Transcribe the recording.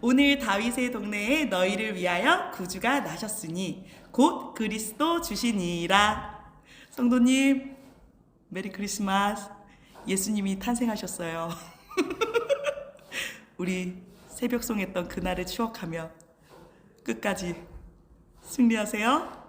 오늘 다윗의 동네에 너희를 위하여 구주가 나셨으니 곧 그리스도 주시니라. 성도님 메리 크리스마스. 예수님이 탄생하셨어요. 우리 새벽송 했던 그날을 추억하며 끝까지 승리하세요.